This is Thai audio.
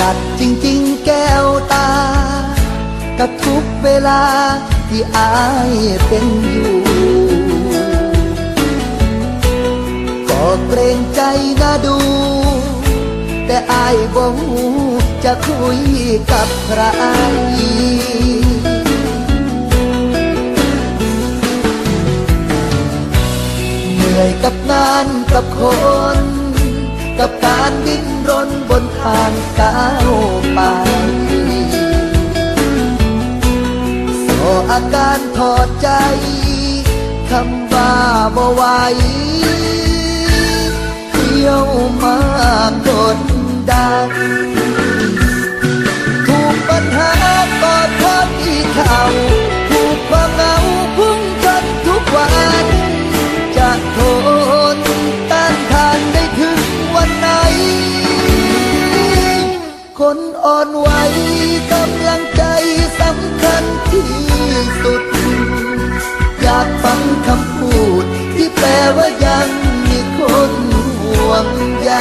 หนักจริงๆแก้วตา กับทุกเวลาที่อายเป็นอยู่ ก็เกรงใจนะดู แต่อายบ่หูจะคุยกับใครเหนื่อยกับงานกับคน กับการดิ้นรนบนทางก้าวไปโซอาการถอดใจคำว่าบ่ไหวเที่ยวมา อ่อนไหวกำลังใจสำคัญที่สุด อยากฟังคำพูดที่แปลว่ายังมีคนห่วงใย